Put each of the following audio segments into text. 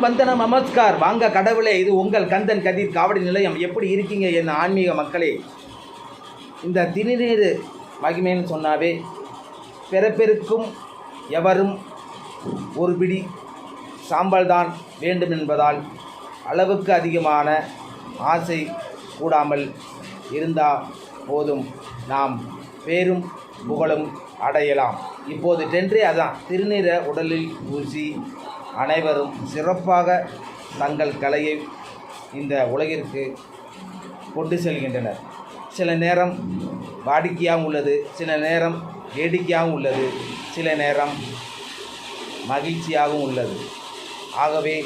வந்தனம் நமஸ்கார். வாங்க கடவுளே இது உங்கள் கந்தன் கதிர் காவடி நிலையம். எப்படி இருக்கீங்க என் ஆன்மீக மக்களே? இந்த திருநீர் மகிமைன்னு சொன்னாவே பிறப்பிற்கும் எவரும் ஒரு பிடி சாம்பல் தான் வேண்டும் என்பதால் அளவுக்கு அதிகமான ஆசை கூடாமல் இருந்தால் போதும். நாம் பேரும் புகழும் அடையலாம். இப்போது டென்றே அதான். திருநீரை உடலில் பூசி அனைவரும் சிறப்பாக தங்கள் கலையை இந்த உலகிற்கு கொண்டு செல்கின்றனர். சில நேரம் வாடிக்கையாகவும் உள்ளது சில நேரம் வேடிக்கையாகவும் உள்ளது சில நேரம் மகிழ்ச்சியாகவும் உள்ளது. ஆகவே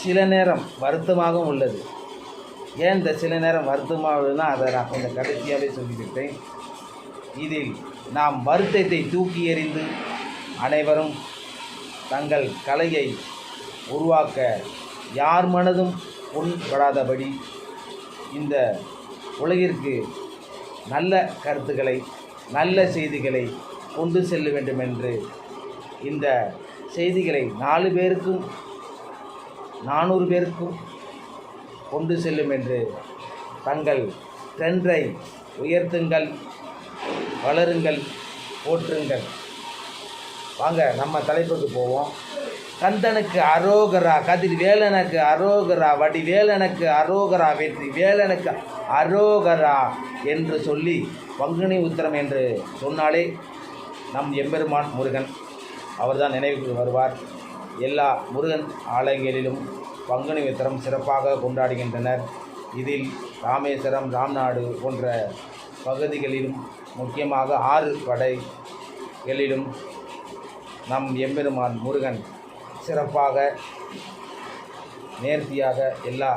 சில நேரம் வருத்தமாகவும் உள்ளது. ஏன் இந்த சில நேரம் வருத்தமாகுதுன்னா அதை நான் கொஞ்சம் கடைசியாகவே சொல்லிவிட்டேன் இதில் நாம் வருத்தத்தை தூக்கி எறிந்து அனைவரும் தங்கள் கலையை உருவாக்க யார் மனதும் புண்படாதபடி இந்த உலகிற்கு நல்ல கருத்துக்களை நல்ல செய்திகளை கொண்டு செல்ல வேண்டும் என்று இந்த செய்திகளை நாலு பேருக்கும் நானூறு பேருக்கும் கொண்டு செல்லும் என்று தங்கள் ட்ரெண்டை உயர்த்துங்கள் வளருங்கள் போற்றுங்கள். வாங்க நம்ம தலைப்புக்கு போவோம். கந்தனுக்கு அரோகரா கதிர் வேலனுக்கு அரோகரா வடி வேலனுக்கு அரோகரா வெற்றி வேலனுக்கு அரோகரா என்று சொல்லி பங்குனி உத்திரம் என்று சொன்னாலே நம் எம்பெருமான் முருகன் அவர்தான் நினைவுக்கு வருவார். எல்லா முருகன் ஆலயங்களிலும் பங்குனி உத்திரம் சிறப்பாக கொண்டாடுகின்றனர். இதில் ராமேஸ்வரம் ராம்நாடு போன்ற பகுதிகளிலும் முக்கியமாக ஆறு படைகளிலும் நம் எம்பெருமான் முருகன் சிறப்பாக நேர்த்தியாக எல்லா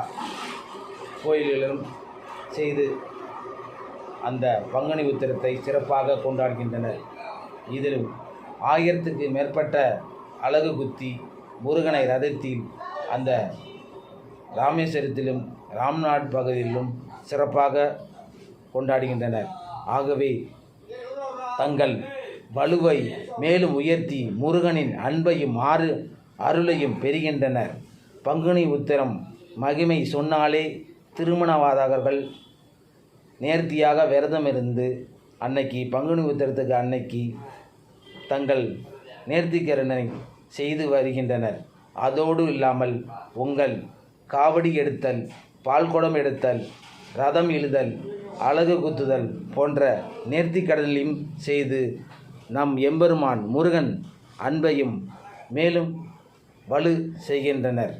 கோயில்களிலும் செய்து அந்த பங்குனி உத்திரத்தை சிறப்பாக கொண்டாடுகின்றனர். இதில் ஆயிரத்துக்கு மேற்பட்ட அழகு குத்தி முருகனை ரதத்தில் அந்த ராமேஸ்வரத்திலும் ராம்நாட் பகுதியிலும் சிறப்பாக கொண்டாடுகின்றனர். ஆகவே தங்கள் வலுவை மேலும் உயர்த்தி முருகனின் அன்பையும் ஆறு அருளையும் பெறுகின்றனர். பங்குனி உத்திரம் மகிமை சொன்னாலே திருமணவாதகர்கள் நேர்த்தியாக விரதம் இருந்து அன்னைக்கு பங்குனி உத்திரத்துக்கு அன்னைக்கு தங்கள் நேர்த்திக்கரனை செய்து வருகின்றனர். அதோடு இல்லாமல் உங்கள் காவடி எடுத்தல் பால்குடம் எடுத்தல் ரதம் இழுதல் அழகு குத்துதல் போன்ற நேர்த்திக்கடலையும் செய்து நம் எம்பெருமான் முருகன் அன்பையும் மேலும் வலு செய்கின்றனர்.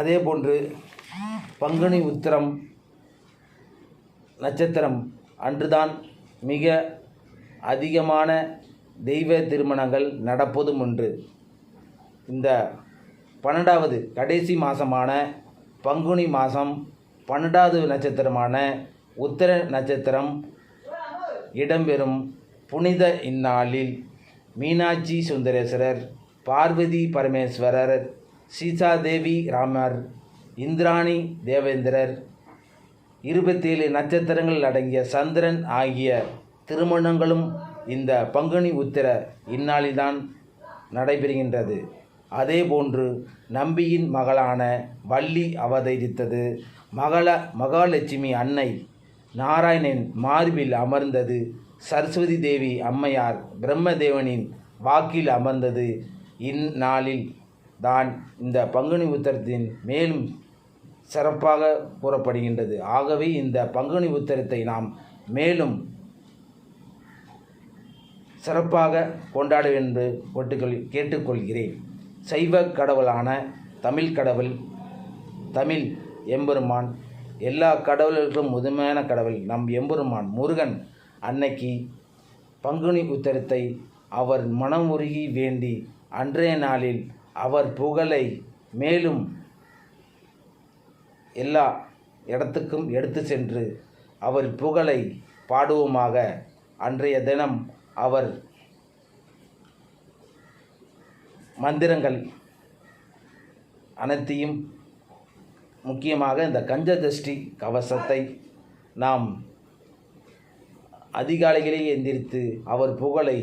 அதேபோன்று பங்குனி உத்திரம் நட்சத்திரம் அன்றுதான் மிக அதிகமான தெய்வ திருமணங்கள் நடப்பதும் ஒன்று. இந்த பன்னெண்டாவது கடைசி மாதமான பங்குனி மாதம் பன்னெண்டாவது நட்சத்திரமான உத்திர நட்சத்திரம் இடம்பெறும் புனித இந்நாளில் மீனாட்சி சுந்தரேஸ்வரர் பார்வதி பரமேஸ்வரர் சீதாதேவி ராமர் இந்திராணி தேவேந்திரர் இருபத்தேழு நட்சத்திரங்கள் அடங்கிய சந்திரன் ஆகிய திருமணங்களும் இந்த பங்குனி உத்திர இந்நாளில்தான் நடைபெறுகின்றது. அதேபோன்று நம்பியின் மகளான வள்ளி அவதரித்தது மகள மகாலட்சுமி அன்னை நாராயணன் மார்பில் அமர்ந்தது. சரஸ்வதி தேவி அம்மையார் பிரம்மதேவனின் வாக்கில் அமர்ந்தது. இந்நாளில் தான் இந்த பங்குனி உத்தரத்தின் மேலும் சிறப்பாக கூறப்படுகின்றது. ஆகவே இந்த பங்குனி உத்தரத்தை நாம் மேலும் சிறப்பாக கொண்டாட என்று கொட்டுக்கொள் கேட்டுக்கொள்கிறேன். சைவ கடவுளான தமிழ் கடவுள் தமிழ் எம்பெருமான் எல்லா கடவுள்களுக்கும் முதுமையான கடவுள் நம் எம்பெருமான் முருகன். அன்னைக்கு பங்குனி உத்தரத்தை அவர் மனம் உருகி வேண்டி அன்றைய நாளில் அவர் புகழை மேலும் எல்லா இடத்துக்கும் எடுத்து சென்று அவர் புகழை பாடுவோமாக. அன்றைய தினம் அவர் மந்திரங்கள் அனைத்தையும் முக்கியமாக இந்த கஞ்சதஷ்டி கவசத்தை நாம் அதிகாலையிலே எந்திரித்து அவர் புகழை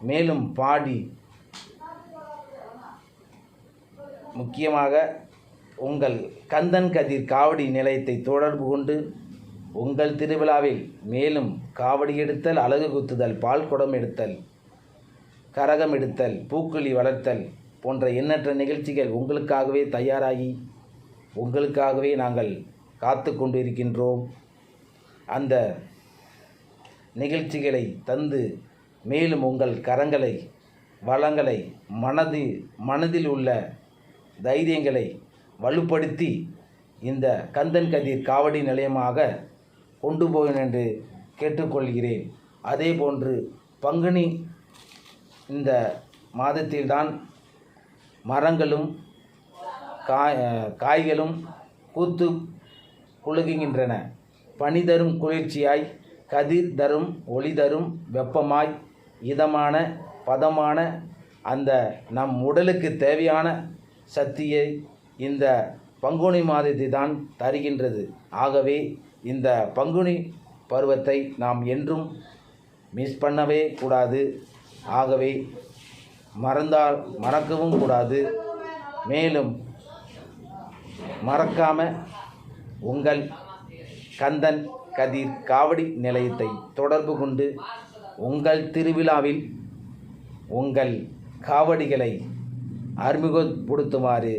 மேலும் பாடி முக்கியமாக உங்கள் கந்தன் கதிர் காவடி நிலையத்தை தொடர்பு கொண்டு உங்கள் திருவிழாவில் மேலும் காவடி எடுத்தல் அழகு குத்துதல் பால் குடம் எடுத்தல் கரகம் எடுத்தல் பூக்குழி வளர்த்தல் போன்ற எண்ணற்ற நிகழ்ச்சிகள் உங்களுக்காகவே தயாராகி உங்களுக்காகவே நாங்கள் காத்து கொண்டிருக்கின்றோம். அந்த நிகழ்ச்சிகளை தந்து மேலும் உங்கள் கரங்களை வளங்களை மனது மனதில் உள்ள தைரியங்களை வலுப்படுத்தி இந்த கந்தன் கதிர் காவடி நிலையமாக கொண்டு போவேன் என்று கேட்டுக்கொள்கிறேன். அதே போன்று பங்குனி இந்த மாதத்தில்தான் மரங்களும் காய் காய்களும் பூத்து குலுகுகின்றன பனி தரும் குளிர்ச்சியாய் கதிர் தரும் ஒளி தரும் வெப்பமாய் இதமான பதமான அந்த நம் உடலுக்கு தேவையான சக்தியை இந்த பங்குனி மாதத்தை தான் தருகின்றது. ஆகவே இந்த பங்குனி பருவத்தை நாம் என்றும் மிஸ் பண்ணவே கூடாது. ஆகவே மறந்தால் மறக்கவும் கூடாது. மேலும் மறக்காம உங்கள் கந்தன் கதிர் காவடி நிலையத்தை தொடர்பு கொண்டு உங்கள் திருவிழாவில் உங்கள் காவடிகளை அறிமுகப்படுத்துமாறு